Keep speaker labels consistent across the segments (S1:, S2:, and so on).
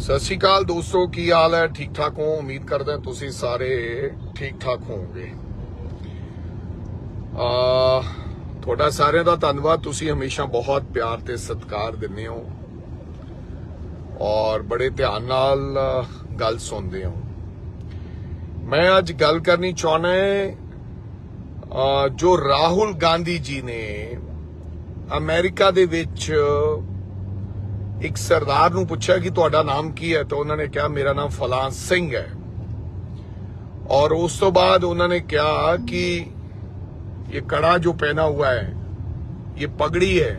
S1: ਸਤਿ ਸ਼੍ਰੀ ਅਕਾਲ ਦੋਸਤੋ, ਕੀ ਹਾਲ ਹੈ? ਠੀਕ ਠਾਕ ਹੋ? ਉਮੀਦ ਕਰਦਾ ਤੁਸੀਂ ਸਾਰੇ ਠੀਕ ਠਾਕ ਹੋਵੋਗੇ। ਆ ਤੁਹਾਡਾ ਸਾਰਿਆਂ ਦਾ ਧੰਨਵਾਦ। ਤੁਸੀਂ ਹਮੇਸ਼ਾ ਬਹੁਤ ਪਿਆਰ ਤੇ ਸਤਿਕਾਰ ਦਿੰਦੇ ਹੋ ਔਰ ਬੜੇ ਧਿਆਨ ਨਾਲ ਗੱਲ ਸੁਣਦੇ ਹੋ। ਮੈਂ ਅੱਜ ਗੱਲ ਕਰਨੀ ਚਾਹਣਾ ਹੈ ਜੋ ਰਾਹੁਲ ਗਾਂਧੀ ਜੀ ਨੇ ਅਮਰੀਕਾ ਦੇ ਵਿੱਚ ਇੱਕ ਸਰਦਾਰ ਨੂੰ ਪੁੱਛਿਆ ਕਿ ਤੁਹਾਡਾ ਨਾਮ ਕੀ ਹੈ ਤਾਂ ਉਹਨਾਂ ਨੇ ਕਿਹਾ ਮੇਰਾ ਨਾਮ ਫਲਾਂ ਸਿੰਘ ਹੈ और उस तो बाद उन्होंने कहा कि ये कड़ा जो पहना हुआ है ये पगड़ी है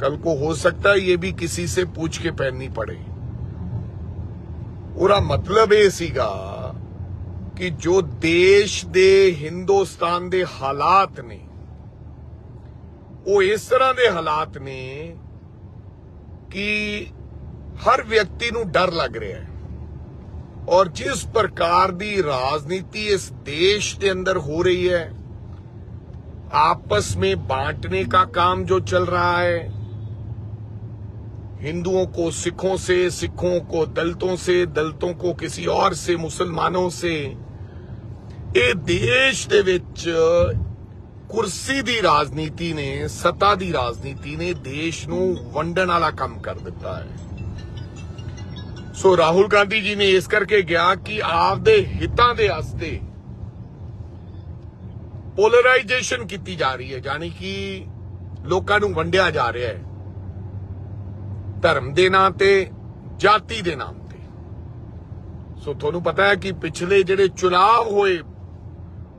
S1: कल को हो सकता है ये भी किसी से पूछ के पहननी पड़े ਉਹਦਾ ਮਤਲਬ ਇਹ ਸੀਗਾ ਕਿ ਜੋ ਦੇਸ਼ ਦੇ ਹਿੰਦੁਸਤਾਨ ਦੇ ਹਾਲਾਤ ਨੇ ਉਹ ਇਸ ਤਰ੍ਹਾਂ ਦੇ ਹਾਲਾਤ ਨੇ ਕਿ ਹਰ ਵਿਅਕਤੀ ਨੂੰ ਡਰ ਲੱਗ ਰਿਹਾ ਹੈ और जिस प्रकार दी राजनीति इस देश के अंदर हो रही है आपस में बांटने का काम जो चल रहा है हिंदुओं को सिखों से सिखों को दलितों से दलितों को किसी और से मुसलमानों से ਇਹ ਦੇਸ਼ ਦੇ ਵਿੱਚ ਕੁਰਸੀ ਦੀ ਰਾਜਨੀਤੀ ਨੇ, ਸੱਤਾ ਦੀ ਰਾਜਨੀਤੀ ਨੇ ਦੇਸ਼ ਨੂੰ ਵੰਡਣ ਵਾਲਾ ਕੰਮ ਕਰ ਦਿੱਤਾ ਹੈ। ਸੋ ਰਾਹੁਲ ਗਾਂਧੀ ਜੀ ਨੇ ਇਸ ਕਰਕੇ ਗਿਆ ਕਿ ਆਪਦੇ ਹਿੱਤਾਂ ਦੇ ਵਾਸਤੇ ਪੋਲਰਾਈਜੇਸ਼ਨ ਕੀਤੀ ਜਾ ਰਹੀ ਹੈ, ਯਾਨੀ ਕਿ ਲੋਕਾਂ ਨੂੰ ਵੰਡਿਆ ਜਾ ਰਿਹਾ ਹੈ। ਧਰਮ ਦੇ ਨਾਂ ਤੇ, ਜਾਤੀ ਦੇ ਨਾਮ ਤੇ। ਸੋ ਤੁਹਾਨੂੰ ਪਤਾ ਹੈ ਕਿ ਪਿਛਲੇ ਜਿਹੜੇ ਚੁਣਾਵ ਹੋਏ,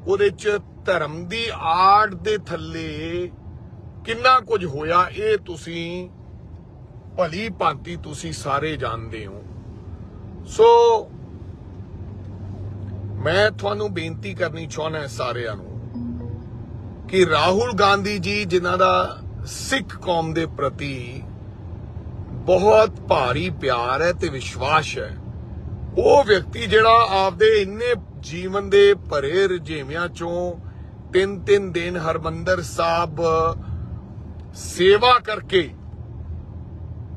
S1: ਉਹਦੇ ਚ ਧਰਮ ਦੀ ਆੜ ਦੇ ਥੱਲੇ ਕਿੰਨਾ ਕੁਝ ਹੋਇਆ, ਇਹ ਤੁਸੀਂ ਭਲੀ ਭਾਂਤੀ ਤੁਸੀਂ ਸਾਰੇ ਜਾਣਦੇ ਹੋ। ਸੋ ਮੈਂ ਤੁਹਾਨੂੰ ਬੇਨਤੀ ਕਰਨੀ ਚਾਹੁੰਦਾ ਸਾਰਿਆਂ ਨੂੰ ਕਿ ਰਾਹੁਲ ਗਾਂਧੀ ਜੀ, ਜਿਨ੍ਹਾਂ ਦਾ ਸਿੱਖ ਕੌਮ ਦੇ ਪ੍ਰਤੀ ਬਹੁਤ ਭਾਰੀ ਪਿਆਰ ਹੈ ਤੇ ਵਿਸ਼ਵਾਸ ਹੈ, ਉਹ ਵਿਅਕਤੀ ਜਿਹੜਾ ਆਪਦੇ ਇੰਨੇ ਜੀਵਨ ਦੇ ਭਰੇ ਰਜੇਵਿਆਂ ਚੋਂ ਤਿੰਨ ਤਿੰਨ ਦਿਨ ਹਰਮੰਦਰ ਸਾਹਿਬ ਸੇਵਾ ਕਰਕੇ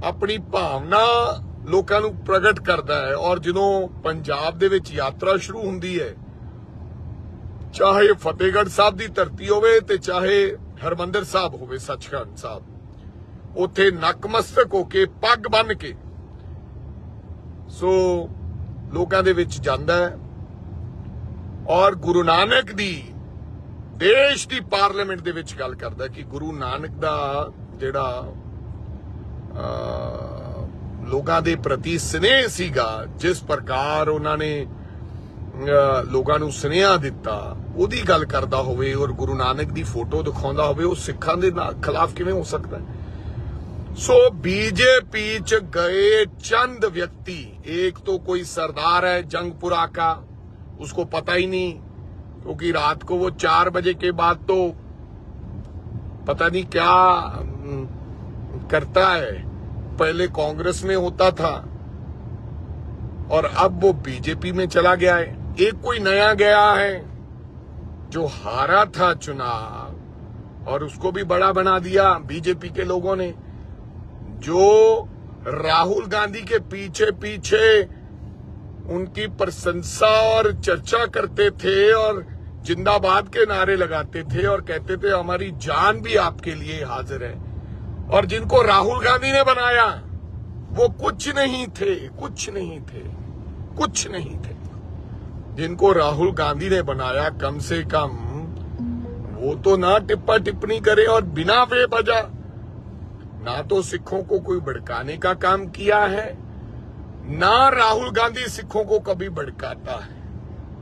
S1: ਆਪਣੀ ਭਾਵਨਾ ਲੋਕਾਂ ਨੂੰ ਪ੍ਰਗਟ ਕਰਦਾ ਹੈ ਔਰ ਜਦੋਂ ਪੰਜਾਬ ਦੇ ਵਿੱਚ ਯਾਤਰਾ ਸ਼ੁਰੂ ਹੁੰਦੀ ਹੈ, ਚਾਹੇ ਫਤਿਹਗੜ੍ਹ ਸਾਹਿਬ ਦੀ ਧਰਤੀ ਹੋਵੇ ਤੇ ਚਾਹੇ ਹਰਮੰਦਰ ਸਾਹਿਬ ਹੋਵੇ, ਸੱਚਖੰਡ ਸਾਹਿਬ, ਉੱਥੇ ਨਕਮਸਤਕ ਹੋ ਕੇ ਪੱਗ ਬੰਨ ਕੇ, ਸੋ ਲੋਕਾਂ ਦੇ ਵਿੱਚ ਜਾਂਦਾ ਹੈ ਔਰ ਗੁਰੂ ਨਾਨਕ ਦੀ ਦੇਸ਼ ਦੀ ਪਾਰਲੀਮੈਂਟ ਦੇ ਵਿੱਚ ਗੱਲ ਕਰਦਾ ਕਿ ਗੁਰੂ ਨਾਨਕ ਦਾ ਜਿਹੜਾ ਲੋਕਾਂ ਦੇ ਪ੍ਰਤੀ ਸਨੇਹ ਸੀਗਾ, ਜਿਸ ਪ੍ਰਕਾਰ ਉਹਨਾਂ ਨੇ ਲੋਕਾਂ ਨੂੰ ਸਨੇਹਾ ਦਿੱਤਾ, ਉਹਦੀ ਗੱਲ ਕਰਦਾ ਹੋਵੇ ਔਰ ਗੁਰੂ ਨਾਨਕ ਦੀ ਫੋਟੋ ਦਿਖਾਉਂਦਾ ਹੋਵੇ, ਉਹ ਸਿੱਖਾਂ ਦੇ ਖਿਲਾਫ ਕਿਵੇਂ ਹੋ ਸਕਦਾ ਹੈ? ਸੋ ਬੀਜੇਪੀ ਚ ਗਏ ਚੰਦ ਵਿਅਕਤੀ, ਇੱਕ ਤੋਂ ਕੋਈ ਸਰਦਾਰ ਹੈ ਜੰਗਪੁਰਾ ਕਾ ਉਸको ਪਤਾ ਹੀ ਨਹੀਂ क्योंकि रात को वो चार बजे के बाद तो पता नहीं क्या हम्म, करता है। पहले कांग्रेस में होता था और अब वो बीजेपी में चला गया है। एक कोई नया गया है जो हारा था चुनाव और उसको भी बड़ा बना दिया बीजेपी के लोगों ने जो राहुल गांधी के पीछे पीछे उनकी प्रशंसा और चर्चा करते थे और जिंदाबाद के नारे लगाते थे और कहते थे, हमारी जान भी आपके लिए हाजिर है। और जिनको राहुल गांधी ने बनाया, वो कुछ नहीं थे, कुछ नहीं थे, कुछ नहीं थे। जिनको राहुल गांधी ने बनाया, कम से कम, वो तो ना टिप्पा टिप्पणी करे और बिना वे बजा, ना तो सिखों को कोई भड़काने का काम किया है। ना राहुल गांधी सिखों को कभी भड़काता है,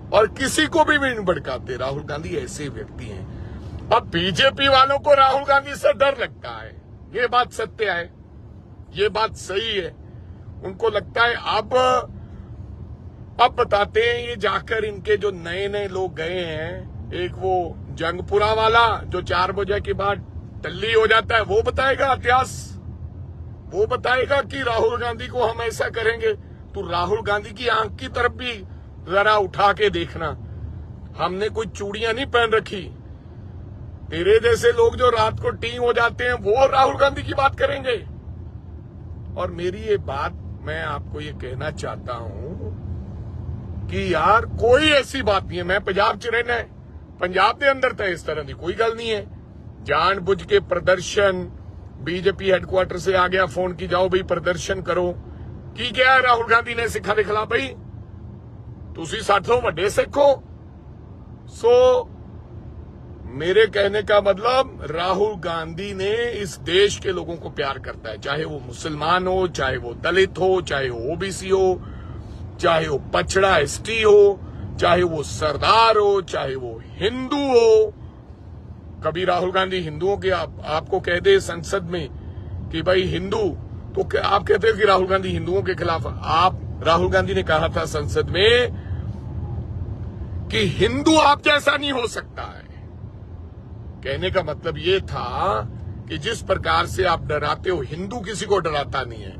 S1: और किसी को भी नहीं भड़काते। राहुल गांधी ऐसे व्यक्ति हैं। अब बीजेपी वालों को राहुल गांधी से डर लगता है। ये बात सत्य है। ये बात सही है। उनको लगता है अब अब बताते हैं ये जाकर इनके जो नए नए लोग गए हैं, एक वो जंगपुरा वाला जो चार बजे के बाद टल्ली हो जाता है, वो बताएगा इतिहास। वो बताएगा कि राहुल गांधी को हम ऐसा करेंगे तो राहुल गांधी की आँख की तरफ़ भी जरा उठा के देखना। हमने कोई चूड़ियाँ नहीं पहन रखी। तेरे जैसे लोग जो रात को टी हो जाते हैं, वो राहुल गांधी की बात करेंगे। और मेरी ये बात, मैं आपको ये कहना चाहता हूँ कि यार कोई ऐसी बात नहीं है। मैं पंजाब च रहना है। पंजाब के अंदर तो इस तरह की कोई गल नहीं है। जानबुझ के प्रदर्शन बीजेपी हेडक्वार्टर से आ गया फोन की जाओ भाई प्रदर्शन करो ਕੀ ਕਿਹਾ ਹੈ ਰਾਹੁਲ ਗਾਂਧੀ ਨੇ ਸਿੱਖਾਂ ਦੇ ਖਿਲਾਫ ਬਈ ਤੁਸੀਂ ਸਾਡੇ ਤੋਂ ਵੱਡੇ ਸਿੱਖ ਹੋ ਸੋ मेरे कहने का मतलब राहुल गांधी ने इस देश के लोगों को प्यार करता है चाहे वो मुसलमान हो चाहे वो दलित हो चाहे वो ओबीसी हो चाहे वो पछड़ा एसटी हो चाहे वो सरदार हो चाहे वो हिंदू हो कभी राहुल गांधी हिंदुओं के आप, आपको कह दे संसद में कि भाई हिंदू तो आप कहते हो कि राहुल गांधी हिंदुओं के खिलाफ? आप राहुल गांधी ने कहा था संसद में कि हिंदू आप जैसा नहीं हो सकता है। कहने का मतलब ये था कि जिस प्रकार से आप डराते हो हिंदू किसी को डराता नहीं है।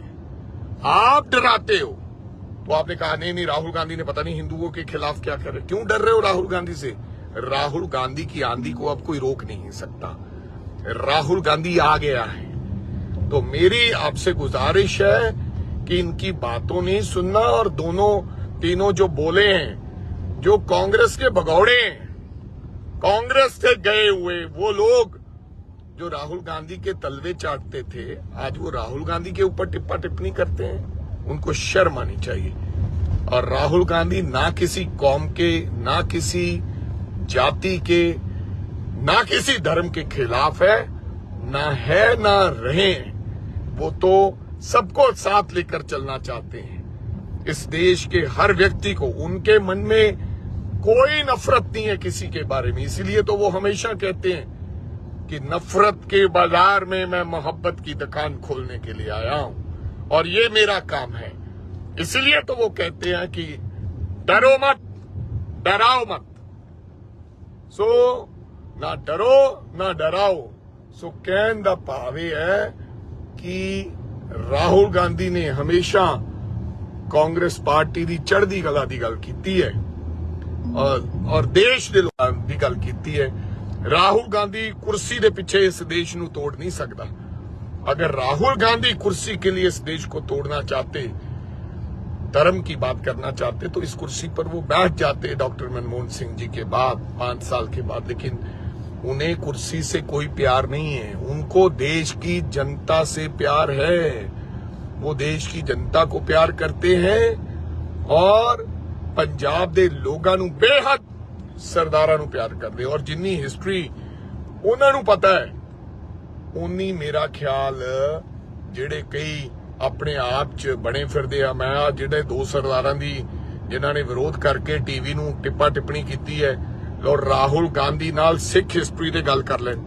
S1: आप डराते हो। तो आपने कहा नहीं नहीं राहुल गांधी ने पता नहीं हिंदुओं के खिलाफ क्या करे क्यों डर रहे हो राहुल गांधी से? राहुल गांधी की आंधी को अब कोई रोक नहीं सकता। राहुल गांधी आ गया है। तो मेरी आपसे गुजारिश है कि इनकी बातों नहीं सुनना और दोनों, तीनों जो बोले हैं, जो कांग्रेस के भगौड़े हैं, कांग्रेस से गए हुए वो लोग जो राहुल गांधी के तलवे चाटते थे, आज वो राहुल गांधी के ऊपर टिप्पा टिप्पणी करते हैं। उनको शर्म आनी चाहिए। और राहुल गांधी ना किसी कौम के, ना किसी जाति के ना किसी धर्म के खिलाफ है, ना है, ना रहे। वो तो सबको साथ लेकर चलना चाहते हैं। इस देश के हर व्यक्ति को उनके मन में कोई नफरत नहीं है किसी के बारे में। इसीलिए तो वो हमेशा कहते हैं कि नफरत के बाज़ार में मैं मोहब्बत की दुकान खोलने के लिए आया हूँ। और ये मेरा काम है। इसलिए तो वो कहते हैं कि डरो मत, डराओ मत। ਸੋ ਨਾ ਡਰੋ, ਨਾ ਡਰਾਓ। ਸੋ ਕਹਿਣ ਦਾ ਭਾਵ ਇਹ ਹੈ ਕਿ ਰਾਹੁਲ ਗਾਂਧੀ ਨੇ ਹਮੇਸ਼ਾ ਕਾਂਗਰਸ ਪਾਰਟੀ ਦੀ ਚੜ੍ਹਦੀ ਕਲਾ ਦੀ ਗੱਲ ਕੀਤੀ ਹੈ ਔਰ ਔਰ ਦੇਸ਼ ਦੇ ਲੋਕਾਂ ਦੀ ਗੱਲ ਕੀਤੀ ਹੈ। ਰਾਹੁਲ ਗਾਂਧੀ ਕੁਰਸੀ ਦੇ ਪਿੱਛੇ ਇਸ ਦੇਸ਼ ਨੂੰ ਤੋੜ ਨਹੀਂ ਸਕਦਾ। ਅਗਰ ਰਾਹੁਲ ਗਾਂਧੀ ਕੁਰਸੀ ਕੇ ਲਈ ਇਸ ਦੇਸ਼ ਕੋ ਤੋੜਨਾ ਚਾਹਤੇ धर्म की बात करना चाहते तो इस कुर्सी पर वो बैठ जाते डॉक्टर मनमोहन सिंह जी के बाद पांच साल के बाद लेकिन उन्हें कुर्सी से कोई प्यार नहीं है उनको देश की जनता से प्यार है वो देश की जनता को प्यार करते हैं और ਪੰਜਾਬ ਦੇ ਲੋਕਾਂ ਨੂੰ ਬੇਹੱਦ ਸਰਦਾਰਾਂ ਨੂੰ ਪਿਆਰ ਕਰਦੇ ਔਰ ਜਿੰਨੀ ਹਿਸਟਰੀ ਉਹਨਾਂ ਨੂੰ ਪਤਾ ਹੈ ਉਨੀ ਮੇਰਾ ਖਿਆਲ ਜਿਹੜੇ ਕਈ ਆਪਣੇ ਆਪ 'ਚ ਬਣੇ ਫਿਰਦੇ ਆ। ਮੈਂ ਆ ਜਿਹੜੇ ਦੋ ਸਰਦਾਰਾਂ ਦੀ ਜਿਨ੍ਹਾਂ ਨੇ ਵਿਰੋਧ ਕਰਕੇ ਟੀਵੀ ਨੂੰ ਟਿੱਪਾ ਟਿੱਪਣੀ ਕੀਤੀ ਹੈ ਔਰ ਰਾਹੁਲ ਗਾਂਧੀ ਨਾਲ ਸਿੱਖ ਹਿਸਟਰੀ ਤੇ ਗੱਲ ਕਰ ਲੈਣ।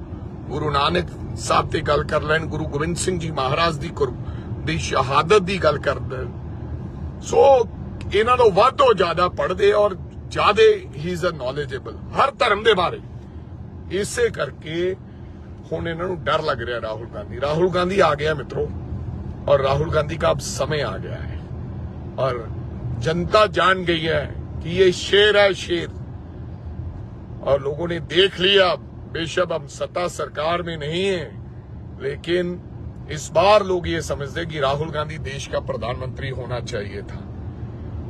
S1: ਗੁਰੂ ਨਾਨਕ ਸਾਹਿਬ ਤੇ ਗੱਲ ਕਰ ਲੈਣ। ਗੁਰੂ ਗੋਬਿੰਦ ਸਿੰਘ ਜੀ ਮਹਾਰਾਜ ਦੀ ਦੀ ਸ਼ਹਾਦਤ ਦੀ ਗੱਲ ਕਰ ਸੋ ਇਹਨਾਂ ਨੂੰ ਵੱਧ ਤੋਂ ਜ਼ਿਆਦਾ ਪੜਦੇ ਔਰ ਜਾਦੇ ਹੀ ਇਜ਼ ਅ ਨੋਲੇਜੇਬਲ ਹਰ ਧਰਮ ਦੇ ਬਾਰੇ। ਇਸੇ ਕਰਕੇ ਹੁਣ ਇਹਨਾਂ ਨੂੰ ਡਰ ਲੱਗ ਰਿਹਾ ਰਾਹੁਲ ਗਾਂਧੀ। ਰਾਹੁਲ ਗਾਂਧੀ ਆ ਗਿਆ ਮਿੱਤਰੋ। और राहुल गांधी का अब समय आ गया है और जनता जान गई है कि ये शेर है शेर और लोगों ने देख लिया बेशक हम सत्ता सरकार में नहीं है लेकिन इस बार लोग ये समझते कि राहुल गांधी देश का प्रधानमंत्री होना चाहिए था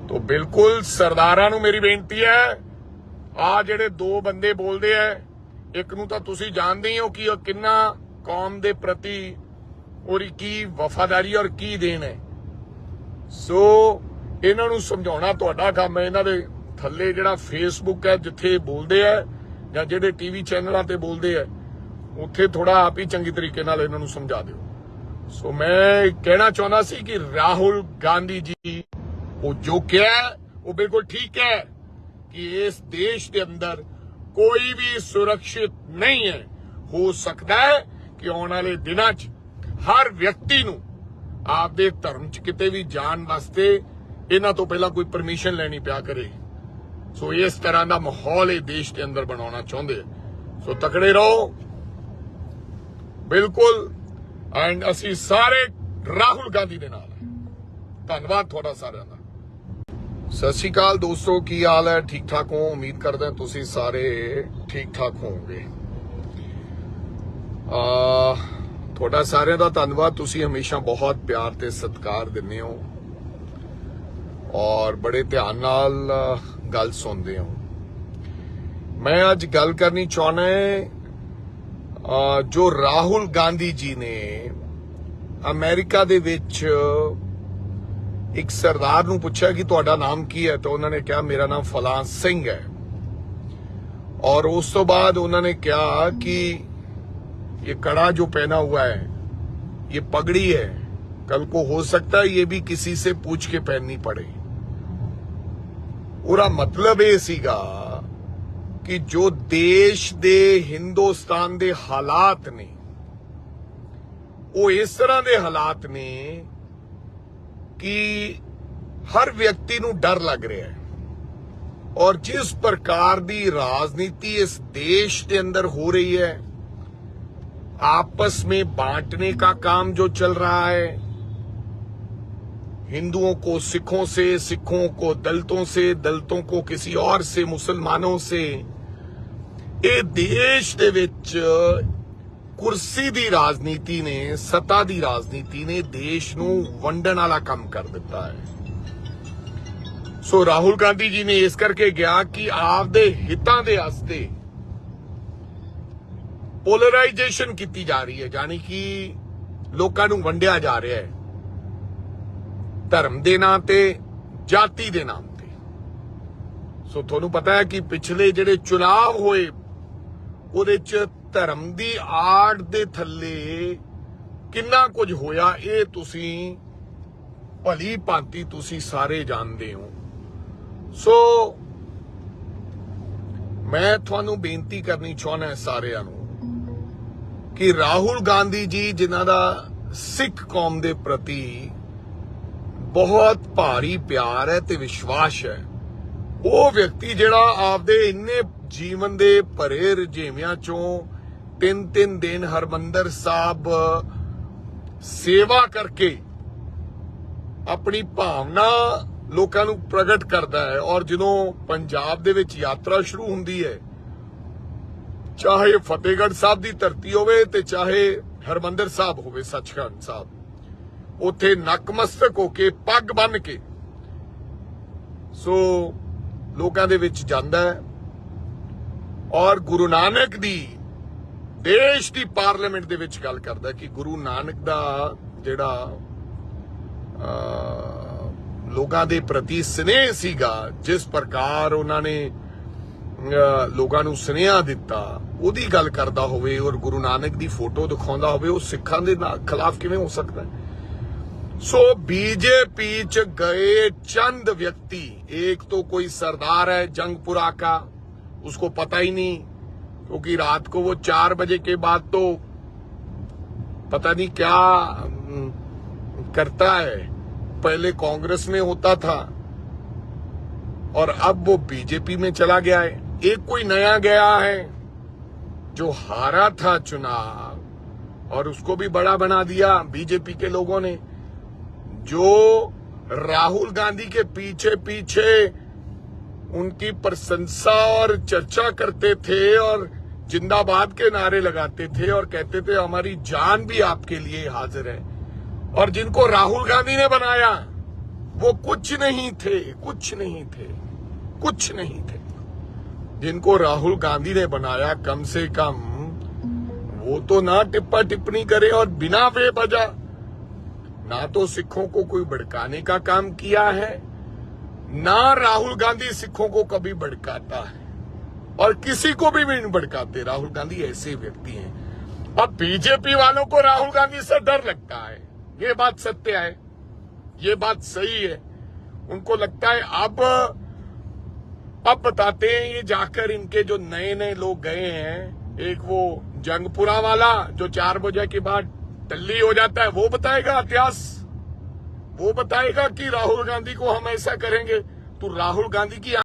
S1: तो ਬਿਲਕੁਲ ਸਰਦਾਰਾਂ ਨੂੰ ਮੇਰੀ ਬੇਨਤੀ ਹੈ ਆ ਜਿਹੜੇ ਦੋ ਬੰਦੇ ਬੋਲਦੇ ਆ ਇੱਕ ਨੂੰ ਤਾਂ ਤੁਸੀਂ ਜਾਣਦੇ ਹੀ ਹੋ ਕਿ ਉਹ ਕਿੰਨਾ ਕੌਮ ਦੇ ਪ੍ਰਤੀ ਔਰ ਕੀ ਵਫਾਦਾਰੀ ਔਰ ਕੀ ਦੇਣ ਹੈ। ਸੋ ਇਹਨਾਂ ਨੂੰ ਸਮਝਾਉਣਾ ਤੁਹਾਡਾ ਕੰਮ ਹੈ। ਇਹਨਾਂ ਦੇ ਥੱਲੇ ਜਿਹੜਾ ਫੇਸਬੁੱਕ ਹੈ, ਜਿੱਥੇ ਬੋਲਦੇ ਆ ਜਾਂ ਜਿਹੜੇ ਟੀਵੀ ਚੈਨਲਾਂ ਤੇ ਬੋਲਦੇ ਆ ਉੱਥੇ ਥੋੜਾ ਆਪ ਹੀ ਚੰਗੀ ਤਰੀਕੇ ਨਾਲ ਇਹਨਾਂ ਨੂੰ ਸਮਝਾ ਦਿਓ। ਸੋ ਮੈਂ ਕਹਿਣਾ ਚਾਹੁੰਦਾ ਸੀ ਕਿ ਰਾਹੁਲ ਗਾਂਧੀ ਜੀ, ਉਹ ਜੋ ਕਿਹਾ ਉਹ ਬਿਲਕੁਲ ਠੀਕ ਹੈ ਕਿ ਇਸ ਦੇਸ਼ ਦੇ ਅੰਦਰ ਕੋਈ ਵੀ ਸੁਰੱਖਿਅਤ ਨਹੀਂ ਹੈ। ਹੋ ਸਕਦਾ ਹੈ ਕਿ ਆਉਣ ਵਾਲੇ ਦਿਨਾਂ 'ਚ ਹਰ ਵਿਅਕਤੀ ਨੂੰ ਆਪਦੇ ਧਰਮ 'ਚ ਕਿਤੇ ਵੀ ਜਾਣ ਵਾਸਤੇ ਇਹਨਾਂ ਤੋਂ ਪਹਿਲਾਂ ਕੋਈ ਪਰਮਿਸ਼ਨ ਲੈਣੀ ਪਿਆ ਕਰੇ। ਸੋ ਇਸ ਤਰ੍ਹਾਂ ਦਾ ਮਾਹੌਲ ਇਹ ਦੇਸ਼ ਦੇ ਅੰਦਰ ਬਣਾਉਣਾ ਚਾਹੁੰਦੇ ਸੋ ਤਕੜੇ ਰਹੋ। ਬਿਲਕੁਲ। ਐਂਡ ਅਸੀਂ ਸਾਰੇ ਰਾਹੁਲ ਗਾਂਧੀ ਦੇ ਨਾਲ ਧੰਨਵਾਦ ਤੁਹਾਡਾ ਸਾਰਿਆਂ ਦਾ। ਸਤਿ ਸ਼੍ਰੀ ਅਕਾਲ ਦੋਸਤੋ, ਕੀ ਹਾਲ ਹੈ? ਠੀਕ ਠਾਕ ਹੋ? ਉਮੀਦ ਕਰਦਾ ਹਾਂ ਤੁਸੀਂ ਸਾਰੇ ਠੀਕ ਠਾਕ ਹੋਵੋਗੇ। ਆ ਤੁਹਾਡਾ ਸਾਰਿਆਂ ਦਾ ਧੰਨਵਾਦ। ਤੁਸੀਂ ਹਮੇਸ਼ਾ ਬਹੁਤ ਪਿਆਰ ਤੇ ਸਤਿਕਾਰ ਦਿੰਦੇ ਹੋ ਔਰ ਬੜੇ ਧਿਆਨ ਨਾਲ ਗੱਲ ਸੁਣਦੇ ਹੋ। ਮੈਂ ਅੱਜ ਗੱਲ ਕਰਨੀ ਚਾਹਣਾ ਹੈ ਜੋ ਰਾਹੁਲ ਗਾਂਧੀ ਜੀ ਨੇ ਅਮਰੀਕਾ ਦੇ ਵਿੱਚ ਇੱਕ ਸਰਦਾਰ ਨੂੰ ਪੁੱਛਿਆ ਕਿ ਤੁਹਾਡਾ ਨਾਮ ਕੀ ਹੈ, ਤਾਂ ਉਹਨਾਂ ਨੇ ਕਿਹਾ, ਮੇਰਾ ਨਾਮ ਫਲਾਂ ਸਿੰਘ ਹੈ। ਔਰ ਉਸ ਤੋਂ ਬਾਅਦ ਉਹਨਾਂ ਨੇ ਕਿਹਾ ਕਿ ये कड़ा जो पहना हुआ है ये पगड़ी है कल को हो सकता है ये भी किसी से पूछ के पहननी पड़े ਉਹਦਾ ਮਤਲਬ ਇਹ ਸੀਗਾ ਕਿ ਜੋ ਦੇਸ਼ ਦੇ ਹਿੰਦੁਸਤਾਨ ਦੇ ਹਾਲਾਤ ਨੇ ਉਹ ਇਸ ਤਰ੍ਹਾਂ ਦੇ ਹਾਲਾਤ ਨੇ ਕਿ ਹਰ ਵਿਅਕਤੀ ਨੂੰ ਡਰ ਲੱਗ ਰਿਹਾ ਹੈ और जिस प्रकार की राजनीति इस देश के अंदर हो रही है आपस में बांटने का काम जो चल रहा है हिंदुओं को सिखों से सिखों को दलितों से दलितों को किसी और से मुसलमानों से ਇਹ ਦੇਸ਼ ਦੇ ਵਿੱਚ ਕੁਰਸੀ ਦੀ ਰਾਜਨੀਤੀ ਨੇ ਸੱਤਾ ਦੀ ਰਾਜਨੀਤੀ ਨੇ ਦੇਸ਼ ਨੂੰ ਵੰਡਣ ਵਾਲਾ ਕੰਮ ਕਰ ਦਿੱਤਾ ਹੈ ਸੋ ਰਾਹੁਲ ਗਾਂਧੀ ਜੀ ਨੇ ਇਸ ਕਰਕੇ ਗਿਆ ਕਿ ਆਪਦੇ ਹਿੱਤਾਂ ਦੇ ਵਾਸਤੇ ਪੋਲਰਾਈਜੇਸ਼ਨ ਕੀਤੀ ਜਾ ਰਹੀ ਹੈ ਯਾਨੀ ਕਿ ਲੋਕਾਂ ਨੂੰ ਵੰਡਿਆ ਜਾ ਰਿਹਾ ਹੈ ਧਰਮ ਦੇ ਨਾਂ ਤੇ, ਜਾਤੀ ਦੇ ਨਾਂ ਤੇ। ਸੋ ਤੁਹਾਨੂੰ ਪਤਾ ਹੈ ਕਿ ਪਿਛਲੇ ਜਿਹੜੇ ਚੁਣਾਵ ਹੋਏ, ਉਹਦੇ ਚ ਧਰਮ ਦੀ ਆੜ ਦੇ ਥੱਲੇ ਕਿੰਨਾ ਕੁਝ ਹੋਇਆ, ਇਹ ਤੁਸੀਂ ਭਲੀ ਭਾਂਤੀ ਤੁਸੀਂ ਸਾਰੇ ਜਾਣਦੇ ਹੋ। ਸੋ ਮੈਂ ਤੁਹਾਨੂੰ ਬੇਨਤੀ ਕਰਨੀ ਚਾਹੁੰਦਾ ਸਾਰਿਆਂ ਨੂੰ ਕਿ ਰਾਹੁਲ ਗਾਂਧੀ ਜੀ ਜਿਨ੍ਹਾਂ ਦਾ ਸਿੱਖ ਕੌਮ ਦੇ ਪ੍ਰਤੀ ਬਹੁਤ ਭਾਰੀ ਪਿਆਰ ਹੈ ਤੇ ਵਿਸ਼ਵਾਸ ਹੈ, ਉਹ ਵਿਅਕਤੀ ਜਿਹੜਾ ਆਪਦੇ ਇੰਨੇ ਜੀਵਨ ਦੇ ਭਰੇ ਰਜੇਵਿਆਂ ਚੋਂ ਤਿੰਨ ਤਿੰਨ ਦਿਨ ਹਰਮੰਦਰ ਸਾਹਿਬ ਸੇਵਾ ਕਰਕੇ ਆਪਣੀ ਭਾਵਨਾ ਲੋਕਾਂ ਨੂੰ ਪ੍ਰਗਟ ਕਰਦਾ ਹੈ ਔਰ ਜਦੋਂ ਪੰਜਾਬ ਦੇ ਵਿੱਚ ਯਾਤਰਾ ਸ਼ੁਰੂ ਹੁੰਦੀ ਹੈ ਚਾਹੇ ਫਤਿਹਗੜ੍ਹ ਸਾਹਿਬ ਦੀ ਧਰਤੀ ਹੋਵੇ ਤੇ ਚਾਹੇ ਹਰਮੰਦਰ ਸਾਹਿਬ ਹੋਵੇ, ਸੱਚਖੰਡ ਸਾਹਿਬ। ਉੱਥੇ ਨਕਮਸਤਕ ਹੋ ਕੇ ਪੱਗ ਬੰਨ ਕੇ। ਸੋ ਲੋਕਾਂ ਦੇ ਵਿੱਚ ਜਾਂਦਾ ਹੈ। ਔਰ ਗੁਰੂ ਨਾਨਕ ਦੀ, ਦੇਸ਼ ਦੀ ਪਾਰਲੀਮੈਂਟ ਦੇ ਵਿੱਚ ਗੱਲ ਕਰਦਾ ਕਿ ਗੁਰੂ ਨਾਨਕ ਦਾ ਜਿਹੜਾ, ਅਹ, ਲੋਕਾਂ ਦੇ ਪ੍ਰਤੀ ਸਨੇਹ ਸੀਗਾ, ਜਿਸ ਪ੍ਰਕਾਰ ਉਹਨਾਂ ਨੇ ਲੋਕਾਂ ਨੂੰ ਸੁਨੇਹਾ ਦਿੱਤਾ ਉਹਦੀ ਗੱਲ ਕਰਦਾ ਹੋਵੇ ਔਰ ਗੁਰੂ ਨਾਨਕ ਦੀ ਫੋਟੋ ਦਿਖਾਉਂਦਾ ਹੋਵੇ ਉਹ ਸਿੱਖਾਂ ਦੇ ਨਾਲ ਖਿਲਾਫ ਕਿਵੇਂ ਹੋ ਸਕਦਾ ਹੈ सो बीजेपी च गए चंद व्यक्ति एक तो कोई सरदार है जंगपुरा का उसको पता ही नहीं क्योंकि रात को वो चार बजे के बाद तो पता नहीं क्या अम, करता है पहले कांग्रेस में होता था और अब वो बीजेपी में चला गया है एक कोई नया गया है जो हारा था चुनाव और उसको भी बड़ा बना दिया बीजेपी के लोगों ने, जो राहुल गांधी के पीछे पीछे उनकी प्रशंसा और चर्चा करते थे और जिंदाबाद के नारे लगाते थे और कहते थे, हमारी जान भी आपके लिए हाजिर है। और जिनको राहुल गांधी ने बनाया, वो कुछ नहीं थे, कुछ नहीं थे, कुछ नहीं थे। जिनको राहुल गांधी ने बनाया कम से कम, वो तो ना टिप्पा टिप्पणी करे और बिना बेवजह ना तो सिखों को कोई भड़काने का काम किया है, ना राहुल गांधी सिखों को कभी भड़काता है। और किसी को भी नहीं भड़काते, राहुल गांधी ऐसे व्यक्ति हैं। और बीजेपी वालों को राहुल गांधी से डर लगता है। ये बात सत्य है, ये बात सही है। उनको लगता है, अब अब बताते हैं ये जाकर इनके जो नए नए लोग गए हैं, एक वो जंगपुरा वाला जो चार बजे के बाद टल्ली हो जाता है, वो बताएगा इतिहास। वो बताएगा कि राहुल गांधी को हम ऐसा करेंगे। तो राहुल गांधी की